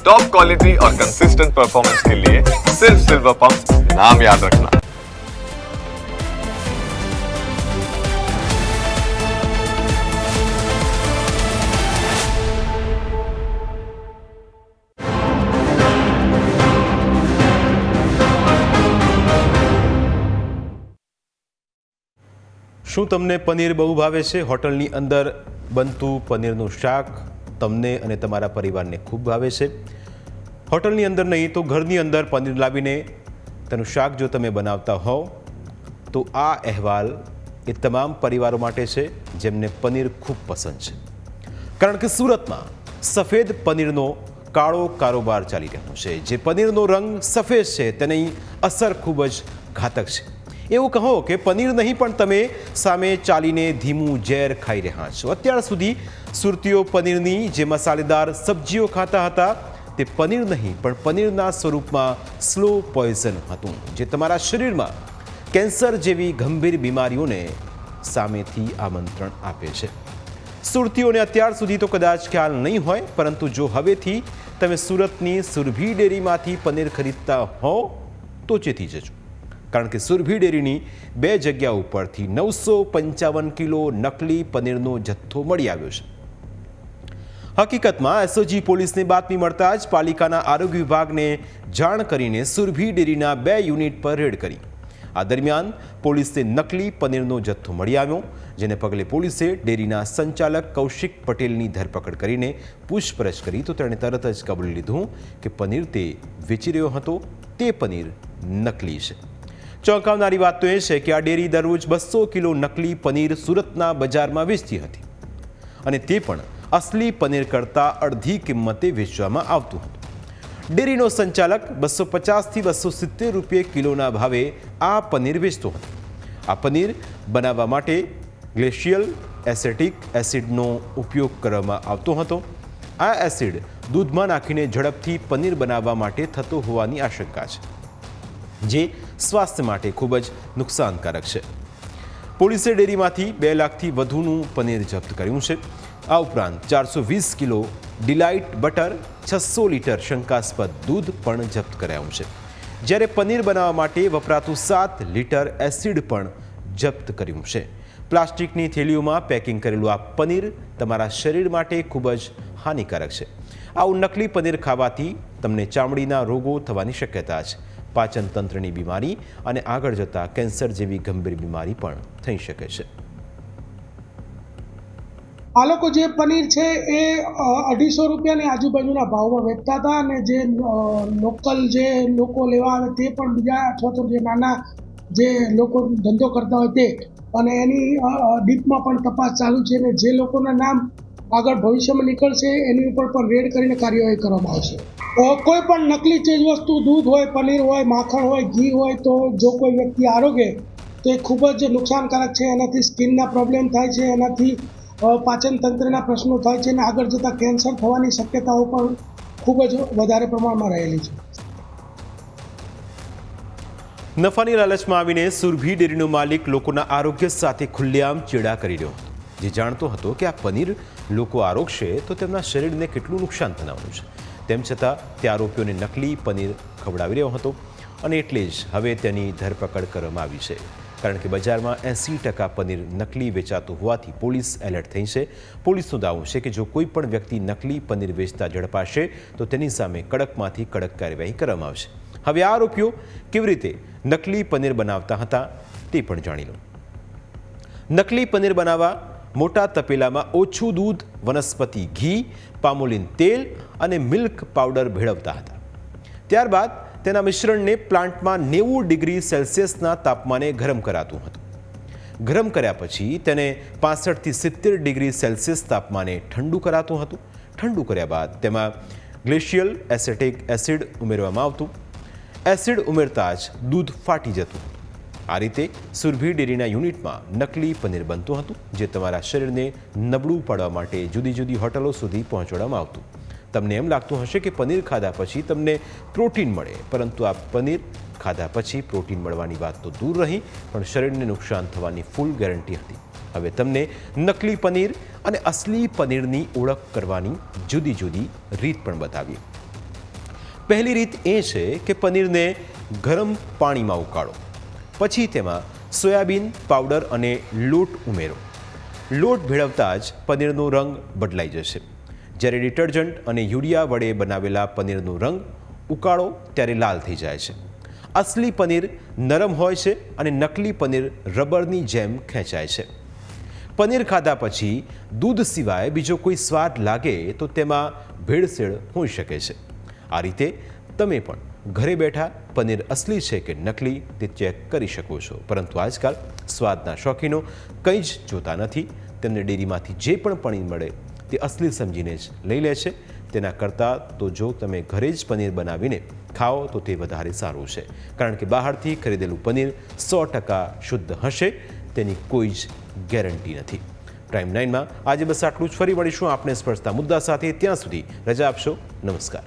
Top quality और consistent performance के लिए सिर्फ सिल्वर पंप नाम याद रखना શું તમને પનીર બહુ ભાવે છે હોટલની અંદર બનતું પનીરનું શાક તમને અને તમારા પરિવારને ખૂબ ભાવે છે. હોટલની અંદર નહીં તો ઘરની અંદર પનીર લાવીને તેનું શાક જો તમે બનાવતા હોવ, તો આ અહેવાલ એ તમામ પરિવારો માટે છે જેમને પનીર ખૂબ પસંદ છે. કારણ કે સુરતમાં સફેદ પનીરનો કાળો કારોબાર ચાલી રહ્યો છે. જે પનીરનો રંગ સફેદ છે તેની અસર ખૂબ જ ઘાતક છે. એવું કહો કે પનીર નહીં પણ તમે સામે ચાલીને ધીમું ઝેર ખાઈ રહ્યા છો. અત્યાર સુધી સુરતીઓ પનીરની જે મસાલેદાર સબ્જીઓ ખાતા હતા, તે પનીર નહીં, પણ પનીરના સ્વરૂપમાં સ્લો પોઈઝન હતું, જે તમારા શરીરમાં કેન્સર જેવી ગંભીર બીમારીઓને સામેથી આમંત્રણ આપે છે. સુરતીઓને અત્યાર સુધી તો કદાચ ખ્યાલ નહીં હોય, પરંતુ જો હવેથી તમે સુરતની સુરભી ડેરીમાંથી પનીર ખરીદતા હો, તો ચેતી જજો. કારણ કે સુરભી ડેરીની બે જગ્યા ઉપરથી નવસો પંચાવન કિલો નકલી પનીરનો જથ્થો મળી આવ્યો છે. હકીકતમાં એસઓજી પોલીસને બાતમી મળતા જ પાલિકાના આરોગ્ય વિભાગને જાણ કરીને સુરભી ડેરીના બે યુનિટ પર રેડ કરી. આ દરમિયાન પોલીસને નકલી પનીરનો જથ્થો મળી આવ્યો, જેને પગલે પોલીસે ડેરીના સંચાલક કૌશિક પટેલની ધરપકડ કરીને પૂછપરછ કરી. તો તેણે તરત જ કબૂલી લીધું કે પનીર તે વેચી રહ્યો હતો, તે પનીર નકલી છે. ચોંકાવનારી વાત તો એ છે કે આ ડેરી દરરોજ બસો કિલો નકલી પનીર સુરતના બજારમાં વેચતી હતી. અને તે પણ અસલી પનીર કરતાં અડધી કિંમતે વેચવામાં આવતું હતું. ડેરીનો સંચાલક બસો પચાસથી બસો સિત્તેર રૂપિયે કિલોના ભાવે આ પનીર વેચતો હતો. આ પનીર બનાવવા માટે ગ્લેશિયલ એસેટિક એસિડનો ઉપયોગ કરવામાં આવતો હતો. આ એસિડ દૂધમાં નાખીને ઝડપથી પનીર બનાવવા માટે થતો હોવાની આશંકા છે, જે સ્વાસ્થ્ય માટે ખૂબ જ નુકસાનકારક છે. પોલીસે ડેરીમાંથી બે લાખથી વધુનું પનીર જપ્ત કર્યું છે. આ ઉપરાંત ચારસો વીસ કિલો ડિલાઇટ બટર, છસો લીટર શંકાસ્પદ દૂધ પણ જપ્ત કરાયું છે. જ્યારે પનીર બનાવવા માટે વપરાતું સાત લીટર એસિડ પણ જપ્ત કર્યું છે. પ્લાસ્ટિકની થેલીઓમાં પેકિંગ કરેલું આ પનીર તમારા શરીર માટે ખૂબ જ હાનિકારક છે. આવું નકલી પનીર ખાવાથી તમને ચામડીના રોગો થવાની શક્યતા છે. પાચનતંત્રની બીમારી અને આગળ જતાં કેન્સર જેવી ગંભીર બીમારી પણ થઈ શકે છે. આ લોકો જે પનીર છે એ અઢીસો રૂપિયાની આજુબાજુના ભાવમાં વેચતા હતા અને જે લોકલ જે લોકો લેવા આવે તે પણ બીજા અથવા તો જે નાના જે લોકો ધંધો કરતા હોય તે. અને એની ડીપમાં પણ તપાસ ચાલુ છે અને જે લોકોના નામ આગળ ભવિષ્યમાં નીકળશે એની ઉપર પણ રેડ કરીને કાર્યવાહી કરવામાં આવશે. કોઈ પણ નકલી ચીજ વસ્તુ દૂધ હોય, પનીર હોય, માખણ હોય, ઘી હોય, તો જો કોઈ વ્યક્તિ આરોગે, તો એ ખૂબ જ નુકસાનકારક છે. એનાથી સ્કિનના પ્રોબ્લેમ થાય છે, એનાથી પાચન તંત્રના પ્રશ્નો થાય છે અને આગળ જતાં કેન્સર થવાની શક્યતાઓ પણ ખૂબ જ વધારે પ્રમાણમાં રહેલી છે. નફાની લાલચમાં આવીને સુરભી ડેરીનો માલિક લોકોના આરોગ્ય સાથે ખુલ્લેઆમ ચેડા કરી રહ્યો. જે જાણતો હતો કે આ પનીર લોકો આરોગશે તો તેમના શરીરને કેટલું નુકસાન થવાનું છે. તેમ છતાં તે આરોપીઓને નકલી પનીર ખવડાવી રહ્યો હતો અને એટલે જ હવે તેની ધરપકડ કરવામાં આવી છે. કારણ કે બજારમાં એંસી ટકા પનીર નકલી વેચાતું હોવાથી પોલીસ એલર્ટ થઈ છે. પોલીસનું દાવો છે કે જો કોઈ પણ વ્યક્તિ નકલી પનીર વેચતા ઝડપાશે, તો તેની સામે કડકમાંથી કડક કાર્યવાહી કરવામાં આવશે. હવે આ આરોપીઓ કેવી રીતે નકલી પનીર બનાવતા હતા, તે પણ જાણી લો. નકલી પનીર બનાવવા મોટા તપેલામાં ઓછું દૂધ, વનસ્પતિ, ઘી, પામોલિન તેલ અને મિલ્ક પાવડર ભેળવતા હતા. ત્યારબાદ તેના મિશ્રણને પ્લાન્ટમાં નેવું ડિગ્રી સેલ્સિયસના તાપમાને ગરમ કરાતું હતું. ગરમ કર્યા પછી તેને પાસઠથી સિત્તેર ડિગ્રી સેલ્સિયસ તાપમાને ઠંડુ કરાતું હતું. ઠંડુ કર્યા બાદ તેમાં ગ્લેશિયલ એસેટિક એસિડ ઉમેરવામાં આવતું. એસિડ ઉમેરતા જ દૂધ ફાટી જતું. આ રીતે સુરભી ડેરીના યુનિટમાં નકલી પનીર બનતું હતું, જે તમારા શરીરને નબળું પાડવા માટે જુદી જુદી હોટલો સુધી પહોંચાડવામાં આવતું. તમને એમ લાગતું હશે કે પનીર ખાધા પછી તમને પ્રોટીન મળે. પરંતુ આ પનીર ખાધા પછી પ્રોટીન મળવાની વાત તો દૂર રહી, પણ શરીરને નુકસાન થવાની ફૂલ ગેરંટી હતી. હવે તમને નકલી પનીર અને અસલી પનીરની ઓળખ કરવાની જુદી જુદી રીત પણ બતાવી. પહેલી રીત એ છે કે પનીરને ગરમ પાણીમાં ઉકાળો. પછી તેમાં સોયાબીન પાવડર અને લોટ ઉમેરો. લોટ ભેળવતા જ પનીરનો રંગ બદલાઈ જશે. જ્યારે ડિટર્જન્ટ અને યુરિયા વડે બનાવેલા પનીરનો રંગ ઉકાળો ત્યારે લાલ થઈ જાય છે. અસલી પનીર નરમ હોય છે અને નકલી પનીર રબરની જેમ ખેંચાય છે. પનીર ખાધા પછી દૂધ સિવાય બીજો કોઈ સ્વાદ લાગે તો તેમાં ભેળસેળ હોઈ શકે છે. આ રીતે તમે પણ ઘરે બેઠા પનીર અસલી છે કે નકલી તે ચેક કરી શકો છો. પરંતુ આજકાલ સ્વાદના શોખીનો કંઈ જ જોતા નથી. તેમને ડેરીમાંથી જે પણ પનીર મળે તે અસલી સમજીને જ લઈ લે છે. તેના કરતાં તો જો તમે ઘરે જ પનીર બનાવીને ખાઓ, તો તે વધારે સારું છે. કારણ કે બહારથી ખરીદેલું પનીર સો ટકા શુદ્ધ હશે, તેની કોઈ જ ગેરંટી નથી. પ્રાઇમ નાઇનમાં આજે બસ આટલું જ. ફરી વળીશું આપણે સ્પર્શતા મુદ્દા સાથે. ત્યાં સુધી રજા આપશો. નમસ્કાર.